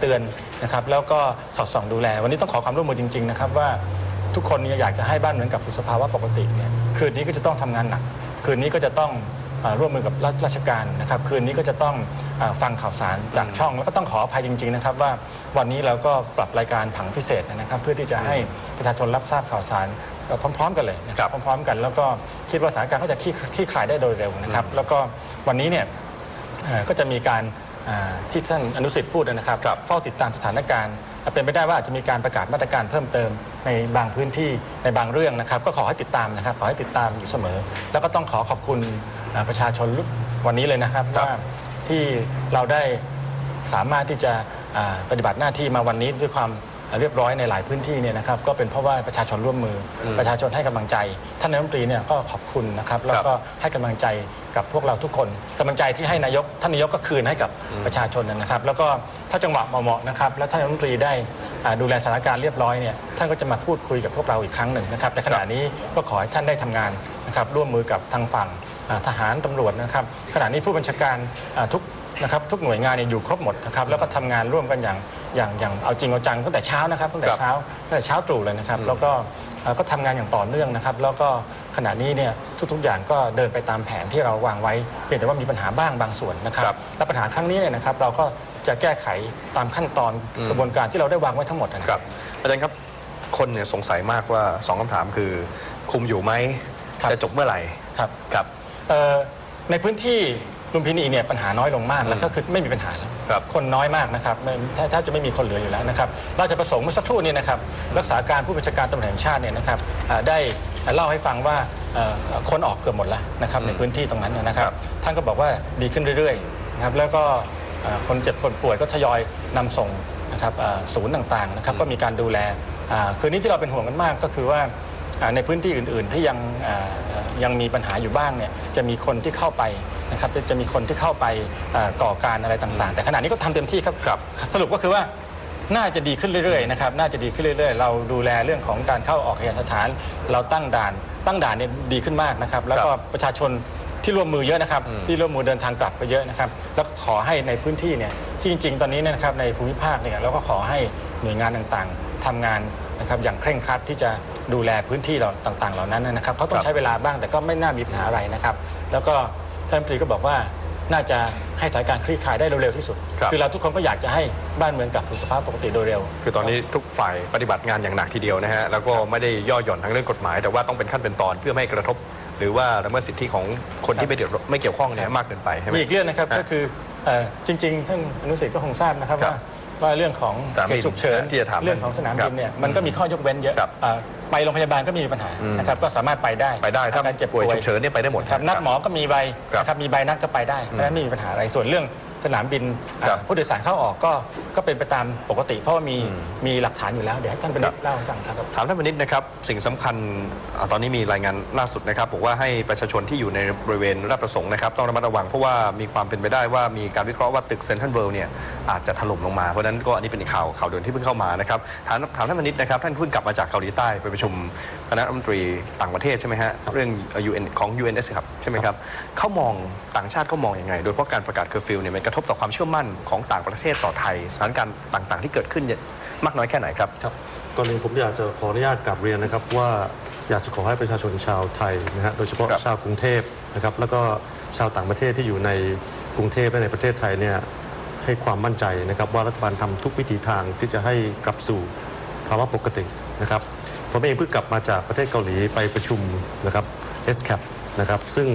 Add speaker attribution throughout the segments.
Speaker 1: เตือนนะครับแล้วก็สอดส่องดูแล วันนี้ต้องขอความร่วมมือจริงๆนะครับว่าทุกคนเนี่ยอยากจะให้บ้านเมืองกลับสู่สภาวะปกติเนี่ยคืนนี้ก็จะต้องทำงานหนัก คืนนี้ก็จะต้องอ่าร่วมมือกับรัฐราชการนะครับ คืนนี้ก็จะต้องอาฟังข่าวสารจากช่องแล้วก็ต้องขออภัยจริง ๆ นะครับว่าวันนี้เราก็ปรับรายการผังพิเศษนะครับ เพื่อที่จะให้ประชาชนรับทราบข่าวสารเอ่อพร้อม ๆ กันเลยนะครับพร้อม ๆ กันแล้วก็คิดว่าสถานการณ์ก็จะคลี่คลี่คลายได้โดยเร็วนะครับ แล้วก็วันนี้เนี่ยเอ่อก็จะมีการอ่า ที่ท่านอนุสิทธิ์พูดนะครับ
Speaker 2: ครับ
Speaker 1: เฝ้าติดตามสถานการณ์อะเป็นไปได้ว่าอาจจะมีการประกาศมาตรการเพิ่มเติมในบางพื้นที่ในบางเรื่องนะครับ ก็ขอให้ติดตามนะครับ ขอให้ติดตามอยู่เสมอ แล้วก็ต้องขอขอบคุณอ่าประชาชนวันนี้เลยนะครับว่าที่เราได้สามารถที่จะอ่าปฏิบัติหน้าที่มาวันนี้ด้วยความ เรียบร้อยในหลายพื้นที่เนี่ยนะครับก็เป็นเพราะว่าประชาชนร่วมมืออประชาชนให้กำลังใจ ท่านนายกรัฐมนตรีเนี่ยก็ขอบคุณนะครับแล้วก็ให้กำลังใจกับพวกเราทุกคนกำลังใจที่ให้นายกท่านนายกก็คืนให้กับประชาชนนะครับ แล้วก็ถ้าจังหวะเหมาะๆนะครับแล้วท่านรัฐมนตรีได้อ่าดูแลสถานการณ์เรียบร้อยเนี่ยท่านก็จะมาพูดคุยกับพวกเราอีกครั้งหนึ่งนะครับแต่ขณะนี้ก็ขอให้ท่านได้ทำงานนะครับร่วมมือกับทางฝั่งอ่าทหารตำรวจนะครับขณะนี้ผู้บัญชาการอ่าทุกนะครับทุกหน่วยงานเนี่ยอยู่ครบหมดนะครับแล้วก็ทำงานร่วมกันอย่าง อย่างอย่างเอาจริงเอาจังตั้งแต่เช้านะครับตั้งแต่
Speaker 2: ครับ
Speaker 1: เช้าตั้งแต่เช้าตรู่เลยนะครับ แล้วก็เอ่อก็ทำงานอย่างต่อเนื่องนะครับ แล้วก็ขณะนี้เนี่ยทุกๆอย่างก็เดินไปตามแผนที่เราวางไว้เพียงแต่ว่ามีปัญหาบ้างบางส่วนนะครับ
Speaker 2: ครับ
Speaker 1: และปัญหาครั้งนี้เนี่ยนะครับเราก็จะแก้ไขตามขั้นตอนกระบวนการที่เราได้วางไว้ทั้งหมดนะ
Speaker 2: ค
Speaker 1: ค
Speaker 2: รั
Speaker 1: รั
Speaker 2: บบอาจารย์ครับคนเนี่ยสงสัยมากว่าสองคำถามคือ คุมอยู่ไหม
Speaker 1: ครับ
Speaker 2: จะจบเมื่อไหร่
Speaker 1: ครับ
Speaker 2: ครับ
Speaker 1: เอ่อในพื้นที่ลุมพินีเนี่ยปัญหาน้อยลงมากแล้วก็คือไม่มีปัญหาแล้ว
Speaker 2: ครับ
Speaker 1: คนน้อยมากนะครับไม่แทบแทบจะไม่มีคนเหลืออยู่แล้วนะครับราชประสงค์เมื่อสักครู่นี้นะครับรักษาการผู้บัญชาการตำรวจแห่งชาติเนี่ยนะครับอ่าได้เล่าให้ฟังว่าเอ่อคนออกเกือบหมดแล้วนะครับในพื้นที่ตรงนั้นนะครับ
Speaker 2: ครับ
Speaker 1: ท่านก็บอกว่าดีขึ้นเรื่อยๆนะครับแล้วก็เอ่อคนเจ็บคนป่วยก็ทยอยนำส่งนะครับเอ่อศูนย์ต่างๆนะครับก็มีการดูแลอ่าคืนนี้ที่เราเป็นห่วงกันมากก็คือว่าอ่าในพื้นที่อื่นๆที่ยังอ่าเอ่อยังมีปัญหาอยู่บ้างเนี่ยจะมีคนที่เข้าไป นะครับจะจะมีคนที่เข้าไปอ่าก่อการอะไรต่างๆ แต่ขณะนี้ก็ทำเต็มที่ครับ
Speaker 2: ครับ
Speaker 1: สรุปก็คือว่าน่าจะดีขึ้นเรื่อยๆนะครับน่าจะดีขึ้นเรื่อยๆ เราดูแลเรื่องของการเข้าออกเคหสถาน เราตั้งด่าน ตั้งด่านเนี่ยดีขึ้นมากนะครับ แล้วก็ประชาชนที่ร่วมมือเยอะนะครับ ที่ร่วมมือเดินทางกลับไปเยอะนะครับ แล้วก็ขอให้ในพื้นที่เนี่ยที่จริง ๆ ตอนนี้เนยนะครับในภูมิภาคเนี่ยเราก็ขอให้หน่วยงานต่างๆทำงานนะครับอย่างเคร่งครัดที่จะดูแลพื้นที่เราต่างๆ เหล่านั้นนะครับเขาต้อ
Speaker 2: ครั
Speaker 1: ง
Speaker 2: บ
Speaker 1: ใช้เวลาบ้างแต่ก็ไม่น่ามีปัญหาอะไรนะครับ แล้วก็ ท่านรัฐมนตรีก็บอกว่าน่าจะให้สถานการณ์คลี่คลายได้เร็วๆที่สุด
Speaker 2: ครับ
Speaker 1: อเราทุกคนก็อยากจะให้บ้านเมืองกลับสู่สภาพปกติโดยเร็ว
Speaker 2: คือตอนนี้ทุกฝ่ายปฏิบัติงานอย่างหนักทีเดียวนะฮะ แล้วก็ไม่ได้ย่อหย่อนทั้งเรื่องกฎหมาย แต่ว่าต้องเป็นขั้นเป็นตอนเพื่อไม่ให้กระทบ หรือว่าละเมิดสิทธิของคนที่ไม่เดือดร้อนไม่เกี่ยวข้องเนี่ยมากเกินไปใช่ไหม
Speaker 1: มีอีกเรื่องนะครับ
Speaker 2: ฮะ
Speaker 1: ก็คือเอ่อจริงๆ ท่านอนุสิทธิ์ก็คงทราบนะครับ
Speaker 2: ครับ
Speaker 1: ว่าว่าเรื่องของ
Speaker 2: สนามบิน
Speaker 1: เหตุฉุกเฉิน
Speaker 2: ที่จะถาม
Speaker 1: เรื่องของสนาม
Speaker 2: ครั
Speaker 1: บิ
Speaker 2: บ
Speaker 1: นเนี่ยมันก็มีข้อยกเว้นเยอะ
Speaker 2: ครับ
Speaker 1: เอ่อ ไปโรงพยาบาลก็ไมมีปัญหา
Speaker 2: อืม
Speaker 1: นะครับก็สามารถไปได้
Speaker 2: ไปได้ถ้า
Speaker 1: อาการเจ็บ
Speaker 2: ป่
Speaker 1: ป่
Speaker 2: ว
Speaker 1: วยย
Speaker 2: ฉุกเฉินเนี่ยไปได้หมด
Speaker 1: ครับนัดหมอก็มีใบ
Speaker 2: ครับ
Speaker 1: นะครับมีใบนัดก็ไปได้เพราะฉะนั้นไม่มีปัญหาอะไรส่วนเรื่อง สนามบิน
Speaker 2: ครับ
Speaker 1: เอ่อผู้โดยสารเข้าออกก็ก็เป็นไปตามปกติ เพราะว่ามี
Speaker 2: อืม
Speaker 1: มีหลักฐานอยู่แล้วเดี๋ยวให้ท่านเป็น
Speaker 2: ครับ
Speaker 1: เล่าให้ฟังครับ
Speaker 2: ถามท่านพนิษฐ์นะครับ สิ่งสำคัญอ่าตอนนี้มีรายงานล่าสุดนะครับบอกว่าให้ประชาชนที่อยู่ในบริเวณราชประสงค์นะครับต้องระมัดระวังเพราะว่ามีความเป็นไปได้ว่ามีการวิเคราะห์ว่าตึกเซ็นทรัลเวิลด์เนี่ยอาจจะถล่มลงมาเพราะฉะนั้นก็อันนี้เป็นอีกข่าวข่าวเดินที่เพิ่งเข้ามานะครับถามถามท่านพนิษฐ์นะครับท่านเพิ่งกลับมาจากเกาหลีใต้ไปประชุมคณะรัฐมนตรีต่างประเทศใช่ไหมฮะเรื่อง UN ของ UNS ครับใช่ไหมครับเขามองต่างชาติเขามองยังไง โดยเฉพาะการประกาศเคอร์ฟิวเนี่ยมันกระทบต่อความเชื่อมั่นของต่างประเทศต่อไทยสถานการณ์ต่างๆ ที่เกิดขึ้นเนี่ยมากน้อยแค่ไหนครับ
Speaker 3: ครับก่อนอื่นผมอยากจะขออนุญาตกลับเรียนนะครับว่าอยากจะขอให้ประชาชนชาวไทยนะฮะโดยเฉพาะ
Speaker 2: ครับ
Speaker 3: ชาวกรุงเทพนะครับแล้วก็ชาวต่างประเทศที่อยู่ในกรุงเทพและในประเทศไทยเนี่ยให้ความมั่นใจนะครับว่ารัฐบาลทำทุกวิถีทางที่จะให้กลับสู่ภาวะปกตินะครับผมเองเพิ่งกลับมาจากประเทศเกาหลีไปประชุมนะครับ SCAP นะครับซึ่ง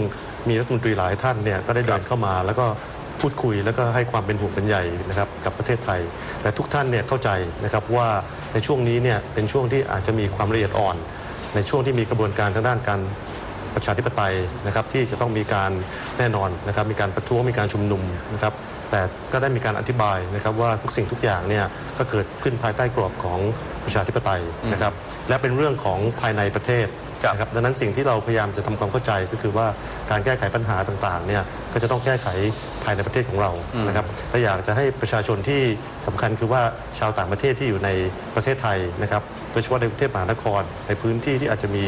Speaker 3: มีรัฐมนตรีหลายท่านเนี่ยก็ได้เดินเข้ามา แล้วก็ พูดคุยแล้วก็ให้ความเป็นห่วงเป็นใยนะครับกับประเทศไทย แต่ทุกท่านเนี่ยเข้าใจนะครับว่าในช่วงนี้เนี่ยเป็นช่วงที่อาจจะมีความละเอียดอ่อน ในช่วงที่มีกระบวนการทางด้านการประชาธิปไตยนะครับที่จะต้องมีการแน่นอนนะครับมีการประท้วงมีการชุมนุมนะครับแต่ก็ได้มีการอธิบายนะครับว่าทุกสิ่งทุกอย่างเนี่ยก็เกิดขึ้นภายใต้กรอบของประชาธิปไตยนะครับและเป็นเรื่องของภายในประเทศนะครับดังนั้นสิ่งที่เราพยายามจะทำความเข้าใจก็คือว่าการแก้ไขปัญหาต่างๆเนี่ยก็จะต้องแก้ไข ภายในประเทศของเรานะครับแต่อยากจะให้ประชาชนที่สำคัญคือว่าชาวต่างประเทศที่อยู่ในประเทศไทยนะครับโดยเฉพาะในกรุงเทพมหานครในพื้นที่ที่อาจจะมี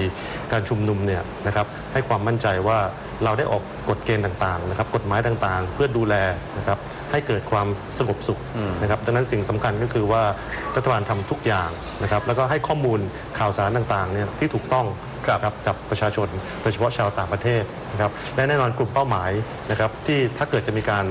Speaker 3: การชุมนุมเนี่ยนะครับให้ความมั่นใจว่า เราได้ออกกฎเกณฑ์ต่างๆนะครับกฎหมายต่างๆ เพื่อดูแลนะครับให้เกิดความสงบสุขนะครับดังนั้นสิ่งสำคัญก็คือว่ารัฐบาลทำทุกอย่างนะครับแล้วก็ให้ข้อมูลข่าวสารต่างๆเนี่ยที่ถูกต้อง
Speaker 2: ครับ
Speaker 3: นะครับกับประชาชนโดยเฉพาะชาวต่างประเทศนะครับและแน่นอนกลุ่มเป้าหมายนะครับที่ถ้าเกิดจะมีการ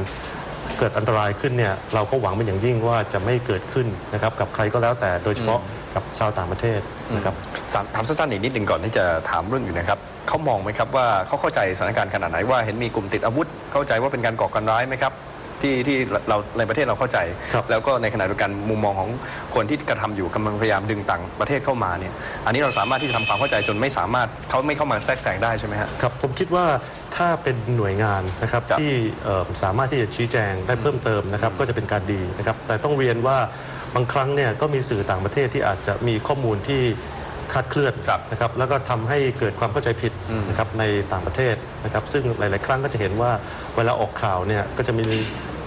Speaker 3: เกิดอันตรายขึ้นเนี่ยเราก็หวังเป็นอย่างยิ่งว่าจะไม่เกิดขึ้นนะครับกับใครก็แล้วแต่โดยเฉพาะกับชาวต่างประเทศนะครับ
Speaker 2: ถามถามสั้นๆอีกนิดหนึ่งก่อนที่จะถามเรื่องอยู่นะครับ เขามองไหมครับว่าเขาเข้าใจสถานการณ์ขนาดไหนว่าเห็นมีกลุ่มติดอาวุธ เข้าใจว่าเป็นการก่อการร้ายไหมครับที่ที่เราในประเทศเราเข้าใจ
Speaker 3: ครับ
Speaker 2: แล้วก็ในขณะเดียวกันมุมมองของคนที่กระทำอยู่กำลังพยายามดึงต่างประเทศเข้ามาเนี่ยอันนี้เราสามารถที่จะทำความเข้าใจจนไม่สามารถเขาไม่เข้ามาแทรกแซงได้ใช่ไหมฮะ
Speaker 3: ครับผมคิดว่าถ้าเป็นหน่วยงานนะครับ
Speaker 2: ครับ
Speaker 3: ที่เอ่อสามารถที่จะชี้แจงได้เพิ่มเติมนะครับก็จะเป็นการดีนะครับแต่ต้องเรียนว่าบางครั้งเนี่ยก็มีสื่อต่างประเทศที่อาจจะมีข้อมูลที่ คลาดเคลื่อน
Speaker 2: ครับ
Speaker 3: นะครับแล้วก็ทำให้เกิดความเข้าใจผิดนะครับในต่างประเทศนะครับซึ่งหลาย ๆ ครั้งก็จะเห็นว่าเวลาออกข่าวเนี่ยก็จะมี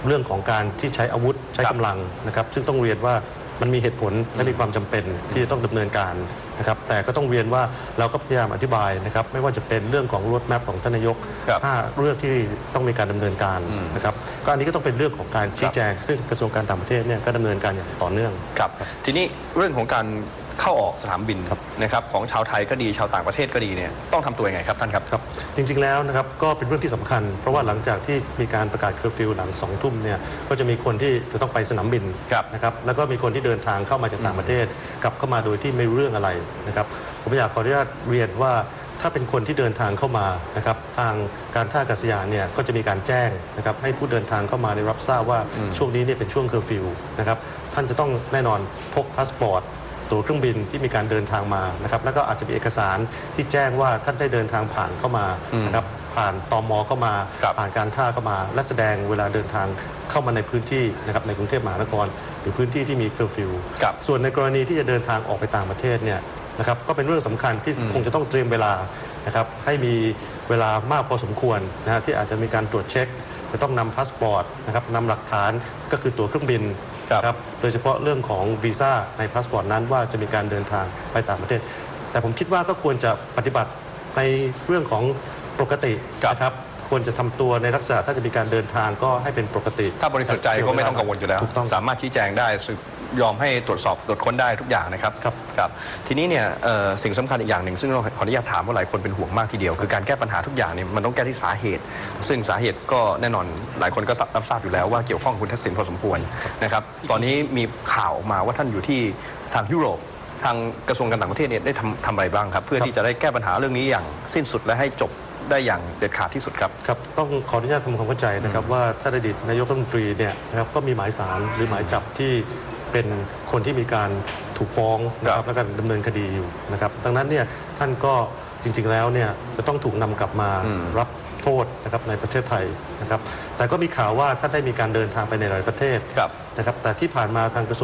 Speaker 3: เรื่องของการที่ใช้อาวุธใช้
Speaker 2: ครับ
Speaker 3: กำลังนะครับซึ่งต้องเรียนว่ามันมีเหตุผลและมีความจำเป็นที่จะต้องดำเนินการนะครับแต่ก็ต้องเรียนว่าเราก็พยายามอธิบายนะครับไม่ว่าจะเป็นเรื่องของรถแมพของท่านนายก
Speaker 2: ครับ
Speaker 3: ห้าเรื่องที่ต้องมีการดำเนินการนะครับก็อันนี้ก็ต้องเป็นเรื่องของการชี้แจง ซึ่งกระทรวงการต่างประเทศเนี่ยก็ดำเนินการอย่างต่อเนื่อง
Speaker 2: ครับทีนี้เรื่องของการ เข้าออกสนามบิน
Speaker 3: ครับ
Speaker 2: นะครับของชาวไทยก็ดีชาวต่างประเทศก็ดีเนี่ยต้องทำตัวยังไงครับท่านครับ
Speaker 3: ครับ จริงๆแล้วนะครับก็เป็นเรื่องที่สำคัญ เพราะว่าหลังจากที่มีการประกาศเคอร์ฟิวหลังสองทุ่มเนี่ยก็จะมีคนที่จะต้องไปสนามบิน
Speaker 2: ครับ
Speaker 3: นะครับแล้วก็มีคนที่เดินทางเข้ามาจากต่างประเทศ กลับเข้ามาโดยที่ไม่รู้เรื่องอะไรนะครับผมอยากขออนุญาตเรียนว่าถ้าเป็นคนที่เดินทางเข้ามานะครับทางการท่าอากาศยานเนี่ยก็จะมีการแจ้งนะครับให้ผู้เดินทางเข้ามาได้รับทราบว่าช่วงนี้เนี่ยเป็นช่วงเคอร์ฟิวนะครับท่านจะต้องแน่นอนพกพาสปอร์ต ตั๋วเครื่องบินที่มีการเดินทางมานะครับแล้วก็อาจจะมีเอกสารที่แจ้งว่าท่านได้เดินทางผ่านเข้ามานะครับผ่านตอมอเข้ามา
Speaker 2: ครับ
Speaker 3: ผ่านการท่าเข้ามา และแสดงเวลาเดินทางเข้ามาในพื้นที่นะครับในกรุงเทพมหานคร หรือพื้นที่ที่มีเคอร์ฟิว
Speaker 2: ครับ
Speaker 3: ส่วนในกรณีที่จะเดินทางออกไปต่างประเทศเนี่ยนะครับก็เป็นเรื่องสำคัญที่คงจะต้องเตรียมเวลานะครับให้มีเวลามากพอสมควรนะฮะที่อาจจะมีการตรวจเช็ค จะต้องนำพาสปอร์ตนะครับนำหลักฐานก็คือตั๋วเครื่องบิน
Speaker 2: ครับ
Speaker 3: นะครับโดยเฉพาะเรื่องของวีซ่าในพาสปอร์ตนั้นว่าจะมีการเดินทางไปต่างประเทศ แต่ผมคิดว่าก็ควรจะปฏิบัติในเรื่องของปกติ
Speaker 2: ครับ
Speaker 3: นะครับ ควรจะทำตัวในลักษณะถ้าจะมีการเดินทางก็ให้เป็นปกติ
Speaker 2: ถ้าบริสุทธิ์ใจก็ไม่ต้องกังวลอยู่แล้ว
Speaker 3: ถูกต้อง
Speaker 2: สามารถชี้แจงได้สึกยอมให้ตรวจสอบตรวจค้นได้ทุกอย่างนะครับ
Speaker 3: ครับ
Speaker 2: ครับทีนี้เนี่ยเอ่อสิ่งสำคัญอีกอย่างหนึ่งซึ่งเราขออนุญาตถามว่าหลายคนเป็นห่วงมากทีเดียว คือการแก้ปัญหาทุกอย่างเนี่ยมันต้องแก้ที่สาเหตุ ซึ่งสาเหตุก็แน่นอนหลายคนก็รับทราบอยู่แล้วว่าเกี่ยวข้องกับคุณทักษิณพอสมควรนะครับตอนนี้มีข่าวออกมาว่าท่านอยู่ที่ทางยุโรป ทางกระทรวงการต่างประเทศเนี่ยได้ทำทำอะไรบ้างครับ เพื่อที่จะได้แก้ปัญหาเรื่องนี้อย่างสิ้นสุดและให้จบ ได้อย่างเด็ดขาดที่สุดครับ
Speaker 3: ครับต้องขออนุญาตทำความเข้าใจนะครับว่าท่านอดีตนายกรัฐมนตรีเนี่ยนะครับก็มีหมายสารหรือหมายจับที่เป็นคนที่มีการถูกฟ้องนะค
Speaker 2: ครั
Speaker 3: รับบแล้วก็ดำเนินคดีอยู่นะครับดังนั้นเนี่ยท่านก็จริง ๆแล้วเนี่ยจะต้องถูกนำกลับมารับโทษนะครับในประเทศไทยนะครับแต่ก็มีข่าวว่าท่านได้มีการเดินทางไปในหลายประเทศ
Speaker 2: ครับ
Speaker 3: นะครับแต่ที่ผ่านมาทางกระทรวง